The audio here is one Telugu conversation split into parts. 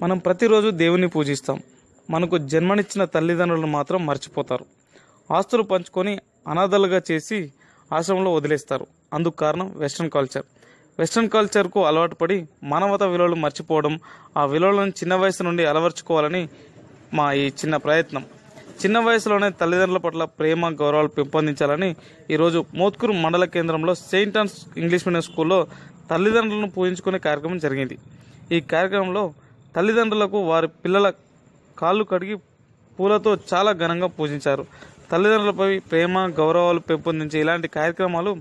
మనం ప్రతిరోజు దేవుని పూజిస్తాం. మనకు జన్మనిచ్చిన తల్లిదండ్రులను మాత్రం మర్చిపోతారు. ఆస్తులు పంచుకొని అనాథలుగా చేసి ఆశ్రమంలో వదిలేస్తారు. అందుకు కారణం వెస్ట్రన్ కల్చర్. వెస్ట్రన్ కల్చర్కు అలవాటు పడి మానవత విలువలు మర్చిపోవడం ఆ విలువలను చిన్న వయసు నుండి అలవర్చుకోవాలని మా ఈ చిన్న ప్రయత్నం. చిన్న వయసులోనే తల్లిదండ్రుల పట్ల ప్రేమ గౌరవాలు పెంపొందించాలని ఈరోజు మోత్కూరు మండల కేంద్రంలో సెయింట్ ఆన్స్ ఇంగ్లీష్ మీడియం స్కూల్లో తల్లిదండ్రులను పూజించుకునే కార్యక్రమం జరిగింది. ఈ కార్యక్రమంలో తల్లిదండ్రులకు వారి పిల్లల కాళ్ళు కడిగి పూలతో చాలా ఘనంగా పూజించారు. తల్లిదండ్రులపై ప్రేమ గౌరవాలు పెంపొందించే ఇలాంటి కార్యక్రమాలు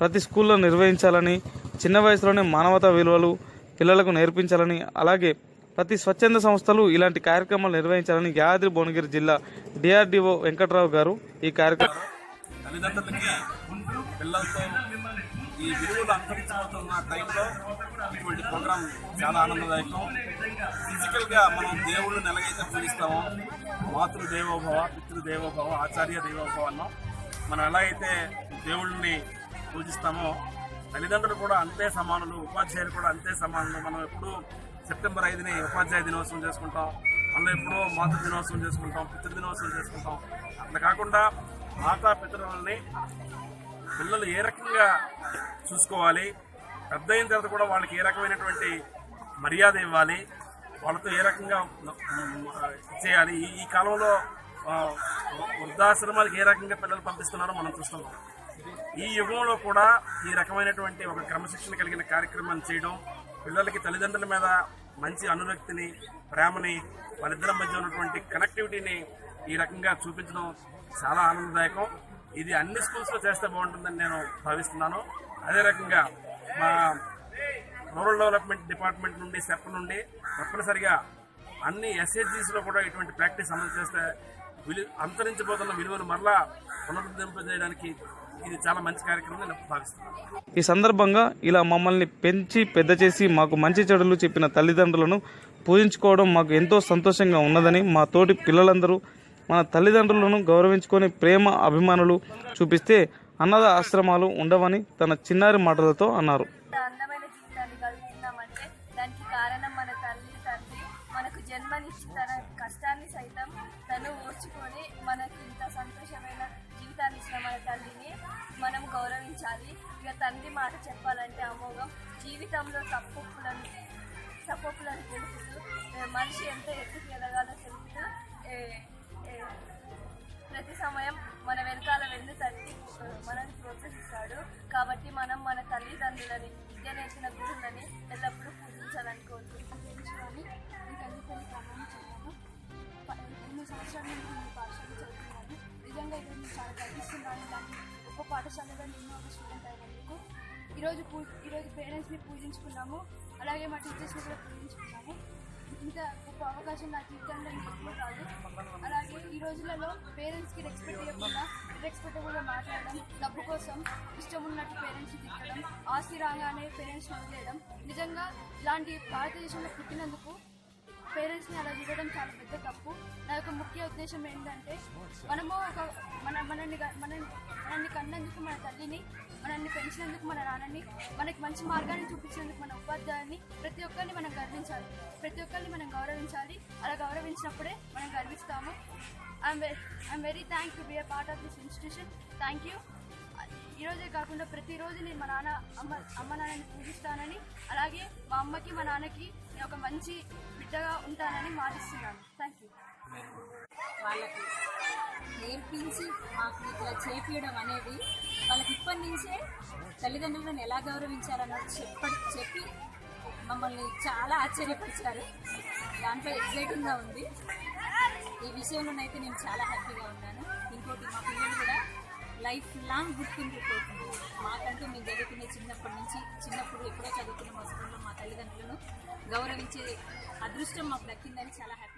ప్రతి స్కూల్లో నిర్వహించాలని చిన్న వయసులోనే మానవతా విలువలు పిల్లలకు నేర్పించాలని అలాగే ప్రతి స్వచ్ఛంద సంస్థలు ఇలాంటి కార్యక్రమాలు నిర్వహించాలని యాదాద్రి భువనగిరి జిల్లా డిఆర్డిఓ వెంకట్రావు గారు ఈ కార్యక్రమం తల్లిదండ్రులకి పిల్లలతో ఈ విలువలు అంతరించిపోతున్న టైంలో ఇటువంటి ప్రోగ్రాం చాలా ఆనందదాయకం. ఫిజికల్గా మనం దేవుళ్ళని ఎలాగైతే పూజిస్తామో. మాతృ దేవోభవ పితృ దేవోభవ ఆచార్య దేవోభవ అన్నాం. మనం ఎలా అయితే దేవుళ్ళని పూజిస్తామో తల్లిదండ్రులు కూడా అంతే సమానులు ఉపాధ్యాయులు కూడా అంతే సమానులు. మనం ఎప్పుడు సెప్టెంబర్ ఐదుని ఉపాధ్యాయ దినోత్సవం చేసుకుంటాం. మళ్ళీ ఎప్పుడో మాతృ దినోత్సవం చేసుకుంటాం పితృ దినోత్సవం చేసుకుంటాం. అట్లా కాకుండా మాతా పితృలని పిల్లలు ఏ రకంగా చూసుకోవాలి పెద్ద అయిన తర్వాత కూడా వాళ్ళకి ఏ రకమైనటువంటి మర్యాద ఇవ్వాలి వాళ్ళతో ఏ రకంగా చేయాలి ఈ ఈ కాలంలో వృద్ధాశ్రమాలకు ఏ రకంగా పిల్లలు పంపిస్తున్నారో మనం చూస్తున్నాం. ఈ యుగంలో కూడా ఈ రకమైనటువంటి ఒక క్రమశిక్షణ కలిగిన కార్యక్రమాన్ని చేయడం పిల్లలకి తల్లిదండ్రుల మీద మంచి అనురక్తిని ప్రేమని వాళ్ళిద్దరి మధ్య ఉన్నటువంటి కనెక్టివిటీని ఈ రకంగా చూపించడం చాలా ఆనందదాయకం. ఇది అన్ని స్కూల్స్లో చేస్తే బాగుంటుందని నేను భావిస్తున్నాను. అదే రకంగా మా రూరల్ డెవలప్మెంట్ డిపార్ట్మెంట్ నుండి సెప్ నుండి తప్పనిసరిగా అన్ని ఎస్హెచ్జీస్లో కూడా ఇటువంటి ప్రాక్టీస్ అమలు చేస్తే విలు అంతరించిపోతున్న విలువను మరలా పునరుద్ధరింపజేయడానికి ఇది చాలా మంచి కార్యక్రమం నేను భావిస్తున్నాను. ఈ సందర్భంగా ఇలా మమ్మల్ని పెంచి పెద్ద చేసి మాకు మంచి చెడులు చెప్పిన తల్లిదండ్రులను పూజించుకోవడం మాకు ఎంతో సంతోషంగా ఉన్నదని మా తోటి పిల్లలందరూ మన తల్లిదండ్రులను గౌరవించుకొని ప్రేమ అభిమానులు చూపిస్తే అన్నద ఆశ్రమాలు ఉండవని తన చిన్నారి మాటలతో అన్నారు. జన్మనిచ్చి తన కష్టాన్ని సైతం తను ఓర్చుకొని మనకి ఇంత సంతోషమైన జీవితాన్ని ఇచ్చిన మన తల్లిని మనం గౌరవించాలి. ఇక తండ్రి మాట చెప్పాలంటే అమోఘం. జీవితంలో తప్పులను తప్పులను తెలుపుతూ మనిషి ఎంత ఎత్తుకు ఎదగాలో తెలుపుతూ ప్రతి సమయం మన వెనకాల వెళ్ళి తల్లి మనల్ని ప్రోత్సహిస్తాడు. కాబట్టి మనం మన తల్లిదండ్రులని విద్య నేర్చిన గురువులని ఎల్లప్పుడూ ఇది దాన్ని ఒక పాఠశాలలో నేను ఒక స్టూడెంట్ అయినందుకు ఈరోజు పూ ఈరోజు పేరెంట్స్ని పూజించుకున్నాము. అలాగే మా టీచర్స్ని కూడా పూజించుకున్నాము. ఇంత గొప్ప అవకాశం నా జీవితంలో ఇంకెప్పుడు రాదు. అలాగే ఈ రోజులలో పేరెంట్స్కి రెస్పెక్ట్ ఇవ్వకుండా రెస్పెక్టబుల్గా మాట్లాడడం డబ్బు కోసం ఇష్టం ఉన్నట్టు పేరెంట్స్ని తిట్టడం ఆస్తి రాగానే పేరెంట్స్ని వదిలేయడం నిజంగా ఇలాంటి భారతదేశంలో పుట్టినందుకు పేరెంట్స్ని అలా చూడడం చాలా పెద్ద తప్పు. నా యొక్క ముఖ్య ఉద్దేశం ఏంటంటే మనము ఒక మన మనల్ని మన మనల్ని కన్నందుకు మన తల్లిని మనల్ని పెంచినందుకు మన నాన్నని మనకి మంచి మార్గాన్ని చూపించినందుకు మన ఉపాధ్యాయుని ప్రతి ఒక్కరిని మనం గర్వించాలి. ప్రతి ఒక్కరిని మనం గౌరవించాలి. అలా గౌరవించినప్పుడే మనం గర్విస్తాము. I'm I'm very thank to be a part of this institution thank you ఈరోజే కాకుండా ప్రతిరోజు నేను మా నాన్న అమ్మ అమ్మ నాన్నని పూజిస్తానని అలాగే మా అమ్మకి మా నాన్నకి నేను ఒక మంచి బిడ్డగా ఉంటానని మాటిస్తున్నాను. థ్యాంక్ యూ వాళ్ళకి నేర్పించి మాకు ఇట్లా చేపించడం అనేది వాళ్ళకి ఇప్పటి నుంచే తల్లిదండ్రులను ఎలా గౌరవించాలన్నది చెప్ప చెప్పి మమ్మల్ని చాలా ఆశ్చర్యపరిచారు. దాంట్లో ఎక్సైటింగ్గా ఉంది. ఈ విషయంలోనైతే నేను చాలా హ్యాపీగా ఉన్నాను. ఇంకోటి మా పిల్లలు కూడా లైఫ్ లాంగ్ గుర్తుండిపోతుంది మాకంటూ మేము చదువుకునే చిన్నప్పటి నుంచి చిన్నప్పుడు ఎప్పుడో చదువుకున్న మా స్కూల్లో మా తల్లిదండ్రులను గౌరవించే అదృష్టం మాకు దక్కిందని చాలా హ్యాపీ